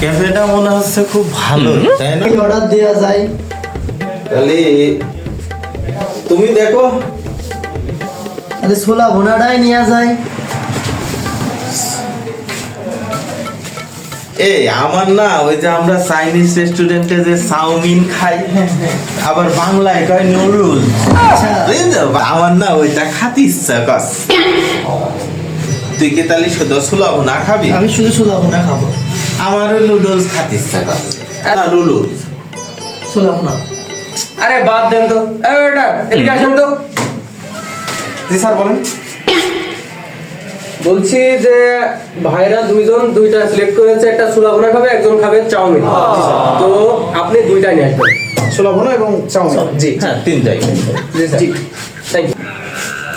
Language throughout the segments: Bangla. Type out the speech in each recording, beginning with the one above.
ক্যাফেটা মনে হচ্ছে খুব ভালো তাই না? অর্ডার দেওয়া যায়। তাহলে তুমি দেখো। তাহলে ছোলা ভোনাটাই নেওয়া যায়। এই আমার না ওই যে আমরা চাইনিজ রেস্টুরেন্টে যে চাউমিন খাই আবার বাংলায় কয় নুডলস। আচ্ছা। আমার না ওইটা খাতে ইচ্ছা কর তুই কি তাহলে শুধু সুলভ না খাবি? আমি শুধু ছোলা ভোনা খাব। আমারও নুডলস খাতে ইচ্ছা কর। না নুডলস ছোলা ভোনা আরে বাদ দেন তো। এই বেটা এদিকে আসেন তো। জি স্যার বলেন। বলছি যে ভাইরা দুইজন দুইটা সিলেক্ট করেছে একটা ছোলা ভুনা খাবে একজন খাবে চাউমিন। তো আপনি দুইটাই নিয়ে আসবেন। ছোলা ভুনা এবং চাউমিন। জি। হ্যাঁ তিনটাই। জি স্যার। থ্যাংক ইউ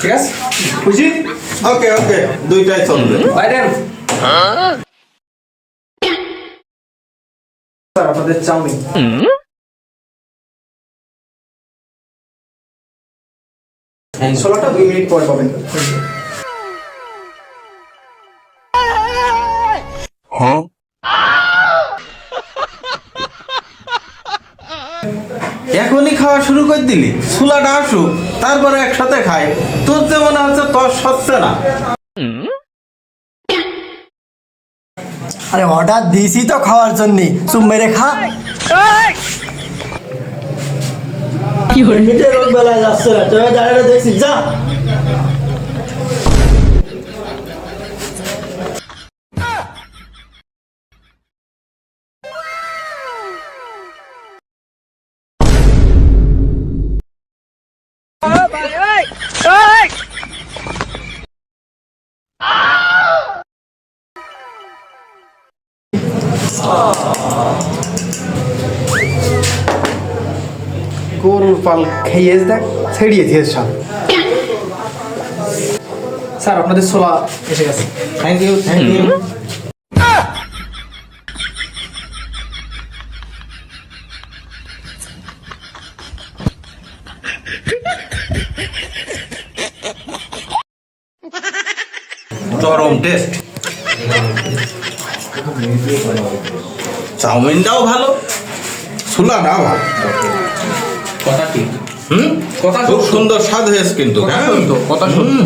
ঠিক আছে? খুশি? ওকে ওকে দুইটাই চলবে। ভাই দেন। স্যার, আপনাদের চাউমিন। ছোলাটা দুই মিনিট পরে পাবেন। এখনই খাওয়া শুরু করে দিলি। সুলাটা আসুক, তারপরে একসাথে খাই। তোর যে মনে হচ্ছে তোর সচ্ছে না। আরে অর্ডার দিয়েছি তো খাওয়ার জন্য। চুপ মেরে খা। কি রোগ বেলায় যাচ্ছে না। তুই দাঁড়িয়ে দেখছি যা। গরুর পাল খেয়ে দেখ ছেড়িয়ে দিয়ে সব। স্যার আপনাদের ছোলা এসে গেছে। থ্যাংক ইউ থ্যাংক ইউ চরম টেস্ট। চাউমিনটাও ভালো। সুলাটাও ভালো। কথা ঠিক। হুম? কথা খুব সুন্দর স্বাদ হয়েছে কিন্তু কথা হ্যাঁ? কথা সত্য।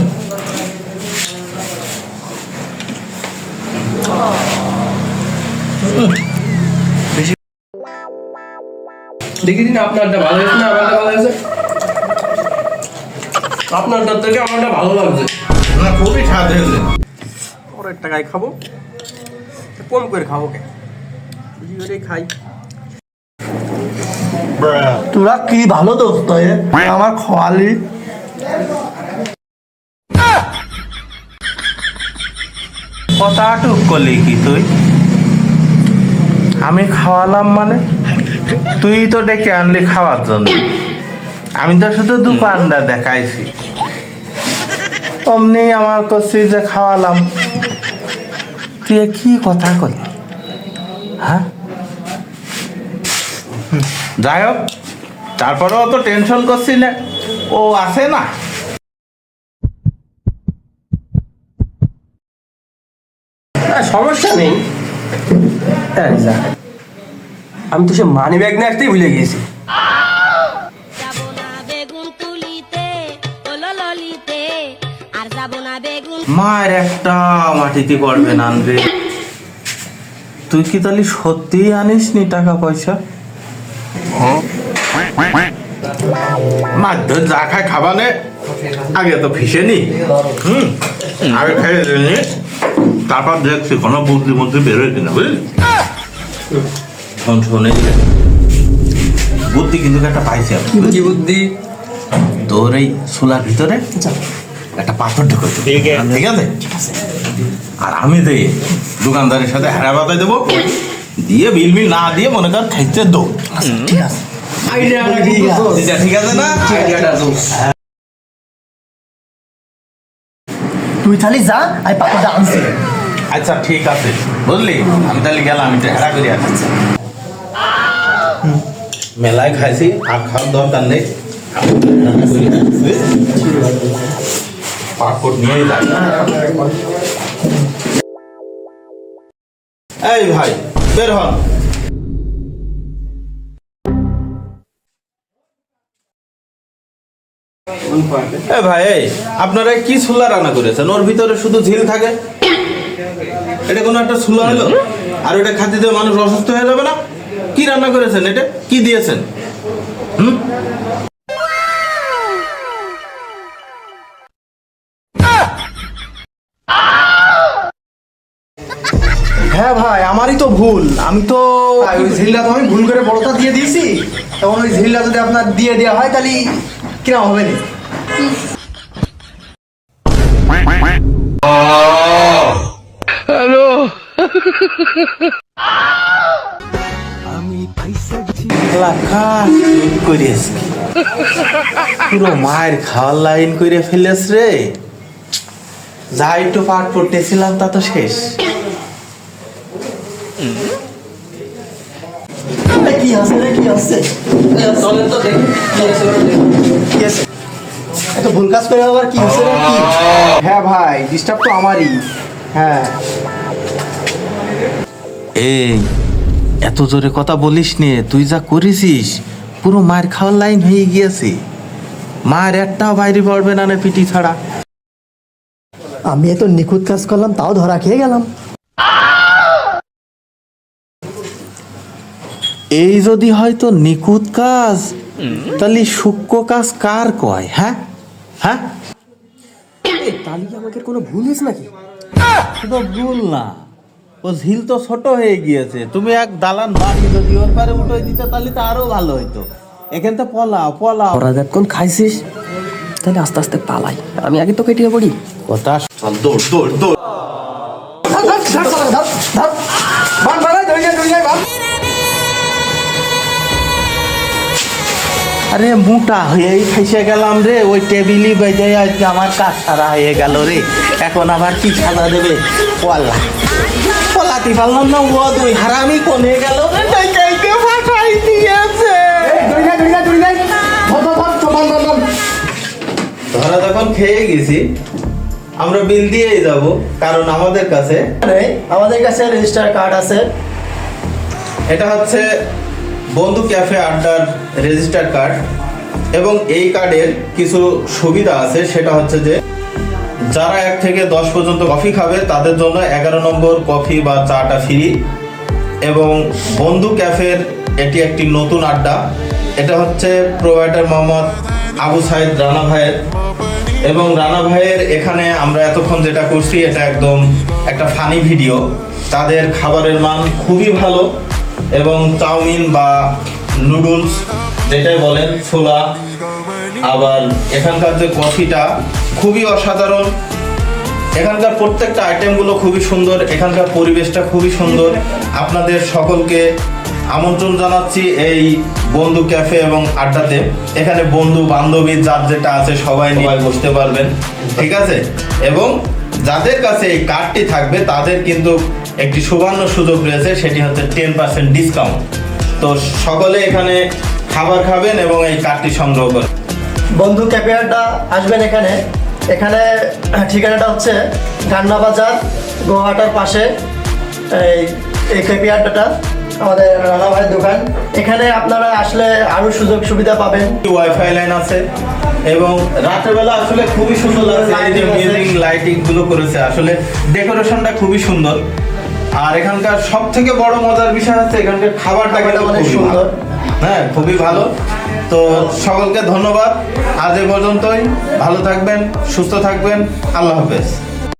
দেখি দিন আপনারটা ভালো হয়েছে না আমারটা ভালো হয়েছে? আপনারটা থেকে আমারটা ভালো লাগছে। না খুবই স্বাদ হয়েছে। পরের টাকায় খাব? কম করে খাব কে? বেশি খাই। তোরা কি ভালো দোস্ত আমার খোয়ালি। কথা টুক করলি কি তুই? আমি খাওয়ালাম মানে? তুই তো ডেকে আনলি খাওয়ার জন্য। আমি তো শুধু দোকানটা দেখাইছি। অমনি আমার করছি যে খাওয়ালাম। তুই কি কথা করলি হ্যাঁ? যাই হোক তারপরেও অত টেনশন করছি না। ও আছে না? না, সমস্যা নেই। আমি তো সে মানি ব্যাগ নিয়ে আসতেই ভুলে গিয়েছি। মায়ের একটা মাটিতে পড়বে না আনবে তুই কি তাহলে সত্যি আনিস নি টাকা পয়সা? মাধ্যম যা খায় খাবানে আগে তো ফিসে নি। হুম আগে খেয়ে নি। তারপর দেখছি কোনো বুদ্ধি মধ্যে বেরোয় কিনা বুঝলি? শোন শোনে বুদ্ধি কিন্তু একটা পাইছি বুদ্ধি? তোর এই চুলার ভিতরে একটা পাথর ঢুকে ঠিক আছে। আর আমি দেই দোকানদারের সাথে হেরা বাতায় দেবো দিয়ে বিল বিল না দিয়ে মনে কর খাইতে দো ঠিক আছে। ঠিক আছে। এটা ঠিক আছে না? তুই খালি যা আমি পাপাটা আনছি। আচ্ছা ঠিক আছে। বুঝলি? আমি তাহলে গেলাম আমি হেরা করে আসছি। মেলায় খাইছি আর খাওয়ার দরকার নেই। পাসপোর্ট যাই এই ভাই, বের হন। এ ভাই আপনারা কি সুলা রান্না করেছেন? ওর ভিতরে শুধু ঝিল থাকে? এটা কোনো একটা সুলা হলো? আর খাদ্য দিয়ে মানুষ অসুস্থ হয়ে যাবে না? কি রান্না করেছেন এটা? কি দিয়েছেন? হুম? হ্যাঁ ভাই আমারই তো ভুল। আমি তো ওই ঝিলটা তো আমি ভুল করে বড়টা দিয়ে দিয়েছি। তখন ওই ঝিলটা যদি আপনার দিয়ে দেওয়া হয় তাহলে কিরম হবে না? লাখা করিস পুরো মায়ের খাওয়ার লাইন করে ফেলেস রে। যা একটু পাঠ পড়তেছিলাম তা তো শেষ। কি আছে রে কি আছে চলেন তো দেখি কি আছে কি আছে এত ভুল কাজ করে আবার কি হচ্ছে রে কি হ্যাঁ ভাই ডিস্টার্ব তো আমারই। হ্যাঁ। এই এত জোরে কথা বলিস নে তুই যা করেছিস পুরো মায়ের খাওয়ার লাইন হয়ে গিয়েছে। মায়ের একটাও বাইরে পড়বে না না পিটি ছাড়া। আমি এত নিখুঁত কাজ করলাম তাও ধরা খেয়ে গেলাম। এই যদি হয়তো নিখুঁত কাজ তাহলে সূক্ষ্ম কাজ কার কয় হ্যাঁ? হ্যাঁ? তাহলে আমাকে কোনো ভুল হয়েছে নাকি? শুধু ভুল না ও ঝিল তো ছোট হয়ে গিয়েছে। তুমি এক দালান বাড়ি যদি ওর পারে উঠে দিতে তাহলে তো আরও ভালো হইতো। এখান তো পলাও পলাও। ওরা যখন খাইছিস? তাহলে আস্তে আস্তে পালাই। আমি আগে তো কেটে পড়ি। কথা চল দৌড় দৌড় দৌড়। আরে মোটা হয়েই ফেসে গেলাম রে ওই টেবিলই বেজে আজকে আমার কাজ সারা হয়ে গেল রে। এখন আবার কি সাজা দেবে? পলা। পলাতে পারলাম না ও দুই হারামি কোনে গেল। ফাটাই দিয়েছে। ধরা যখন খেয়ে গেছি আমরা বিল দিয়েই যাব কারণ আমাদের কাছে আমাদের কাছে রেজিস্টার কার্ড আছে। এটা হচ্ছে বন্ধু ক্যাফে আড্ডার রেজিস্টার কার্ড এবং এই কার্ডের কিছু সুবিধা আছে, সেটা হচ্ছে যে যারা এক থেকে দশ পর্যন্ত কফি খাবে, তাদের জন্য এগারো নম্বর কফি বা চাটা ফ্রি। এবং বন্ধু ক্যাফের এটি একটি নতুন আড্ডা। এটা হচ্ছে প্রোভাইডার মোহাম্মদ আবু সাইদ রানা ভাইয়ের। এবং রানা ভাইয়ের এখানে আমরা এতক্ষণ যেটা করছি, এটা একদম একটা ফানি ভিডিও। তাদের খাবারের মান খুবই ভালো। এবং চাউমিন বা নুডলস যেটাই বলেন ছোলা আবার এখানকার যে কফিটা খুবই অসাধারণ। এখানকার প্রত্যেকটা আইটেমগুলো খুবই সুন্দর এখানকার পরিবেশটা খুবই সুন্দর। আপনাদের সকলকে আমন্ত্রণ জানাচ্ছি এই বন্ধু ক্যাফে এবং আড্ডাতে। এখানে বন্ধু বান্ধবী যার যেটা আছে সবাই নিয়ে বসতে পারবেন। ঠিক আছে? এবং যাদের কাছে এই কার্ডটি থাকবে তাদের কিন্তু একটি সুবর্ণ সুযোগ রয়েছে সেটি হচ্ছে টেন পার্সেন্ট ডিসকাউন্ট তো সকলে এখানে খাবার খাবেন এবং এই কার্ডটি সংগ্রহ করবেন বন্ধু ক্যাপিয়ারটা আসবেন এখানে। এখানে ঠিকানাটা হচ্ছে গান্না বাজার গোহাটার পাশে। এই এই ক্যাপিয়ারটা আমাদের রানা ভাইয়ের দোকান। এখানে আপনারা আসলে আরও সুযোগ সুবিধা পাবেন। ওয়াইফাই লাইন আছে এবং রাতের বেলা আসলে খুবই সুন্দর লাগছে। লাইটিংগুলো করেছে। আসলে ডেকোরেশনটা খুবই সুন্দর। আর এখানকার সব থেকে বড় মজার বিষয় হচ্ছে এখানকার খাবারটা কিন্তু অনেক সুন্দর। ভালো। হ্যাঁ খুবই ভালো। তো সকলকে ধন্যবাদ। আজ এ পর্যন্তই। ভালো থাকবেন সুস্থ থাকবেন। আল্লাহ হাফেজ।